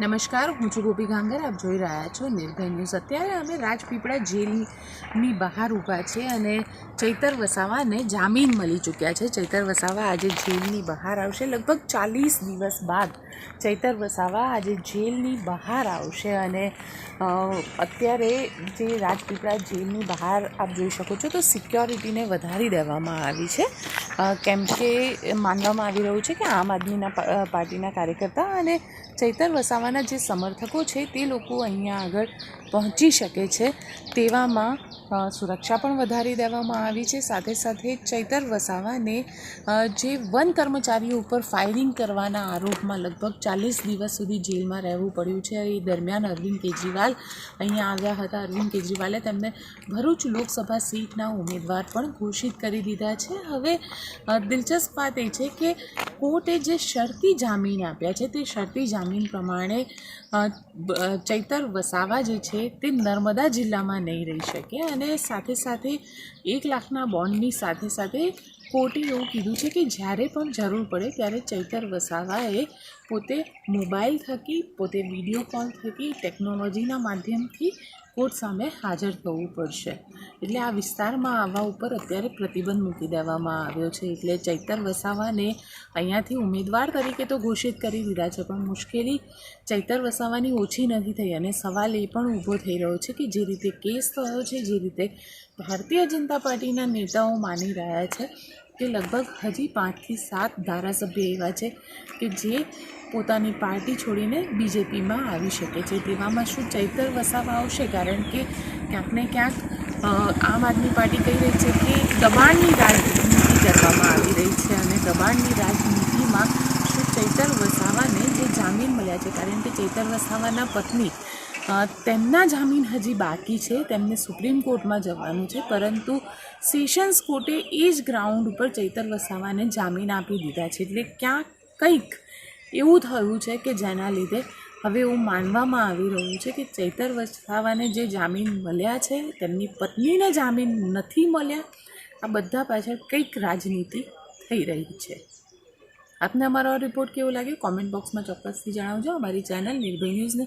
નમસ્કાર, હું છું ગોપી ગાંગર, આપ જોઈ રહ્યા છો નિર્ભય ન્યૂઝ. અત્યારે અમે રાજપીપળા જેલની બહાર ઊભા છે અને ચૈતર વસાવાને જામીન મળી ચૂક્યા છે. ચૈતર વસાવા આજે જેલની બહાર આવશે. લગભગ ચાલીસ દિવસ બાદ ચૈતર વસાવા આજે જેલની બહાર આવશે અને અત્યારે જે રાજપીપળા જેલની બહાર આપ જોઈ શકો છો તો સિક્યોરિટીને વધારી દેવામાં આવી છે. કેમ કે માનવામાં આવી રહ્યું છે કે આમ આદમીના પાર્ટીના કાર્યકર્તા અને ચૈતર વસાવાના જે સમર્થકો છે તે લોકો અહીંયા આગળ પહોંચી શકે છે તેવામાં સુરક્ષા પણ વધારી દેવામાં આવી છે. સાથે સાથે ચૈતર વસાવાને જે વન કર્મચારીઓ ઉપર ફાયરિંગ કરવાના આરોપમાં લગભગ ચાલીસ દિવસ સુધી જેલમાં રહેવું પડ્યું છે. એ દરમિયાન અરવિંદ કેજરીવાલ અહીંયા આવ્યા હતા. અરવિંદ કેજરીવાલે તેમને ભરૂચ લોકસભા સીટના ઉમેદવાર પણ ઘોષિત કરી દીધા છે. હવે દિલચસ્પ વાત એ છે કે કોર્ટે જે શરતી જામીન આપ્યા છે, તે શરતી જામીન પ્રમાણે ચૈતર વસાવા જે છે તે નર્મદા જિલ્લામાં નહીં રહી શકે અને સાથે સાથે એક લાખના બોન્ડની સાથે સાથે કોર્ટે એવું કીધું છે કે જ્યારે પણ જરૂર પડે ત્યારે ચૈતર વસાવાએ પોતે મોબાઈલ થકી, પોતે વીડિયો કોલ થકી, ટેકનોલોજીના માધ્યમથી કોર્ટ સામે હાજર થવું પડશે. એટલે આ વિસ્તારમાં આવવા ઉપર અત્યારે પ્રતિબંધ મૂકી દેવામાં આવ્યો છે. એટલે ચૈતર વસાવાને અહીંયાથી ઉમેદવાર તરીકે તો ઘોષિત કરી દીધા છે, પણ મુશ્કેલી ચૈતર વસાવાની ઓછી નથી થઈ અને સવાલ એ પણ ઊભો થઈ રહ્યો છે કે જે રીતે કેસ થયો છે, જે રીતે ભારતીય જનતા પાર્ટીના નેતાઓ માની રહ્યા છે કે લગભગ હજી પાંચથી સાત ધારાસભ્ય એવા છે કે જે પોતાની પાર્ટી છોડીને બીજેપીમાં આવી શકે છે. તેવામાં શું ચૈતર વસાવા આવશે? કારણ કે ક્યાંક ને ક્યાંક આમ આદમી પાર્ટી કહી રહી છે કે દબાણની રાજનીતિ કરવામાં આવી રહી છે અને દબાણની રાજનીતિમાં શું ચૈતર વસાવાને જે જામીન મળ્યા છે? કારણ કે ચૈતર વસાવાના પત્ની તેમના જામીન હજી બાકી છે. તેમને સુપ્રીમ કોર્ટમાં જવાનું છે. પરંતુ સેશન્સ કોર્ટે એ જ ગ્રાઉન્ડ ઉપર ચૈતર વસાવાને જામીન આપી દીધા છે. એટલે ક્યાંક કંઈક એવું થયું છે કે જેના લીધે હવે એવું માનવામાં આવી રહ્યું છે કે ચૈતર વસાવાને જે જામીન મળ્યા છે, તેમની પત્નીને જામીન નથી મળ્યા, આ બધા પાછળ કંઈક રાજનીતિ થઈ રહી છે. આપને અમારો રિપોર્ટ કેવો લાગ્યો? કોમેન્ટ બોક્સમાં ચોક્કસથી જણાવજો. અમારી ચેનલ નિર્ભય ન્યૂઝને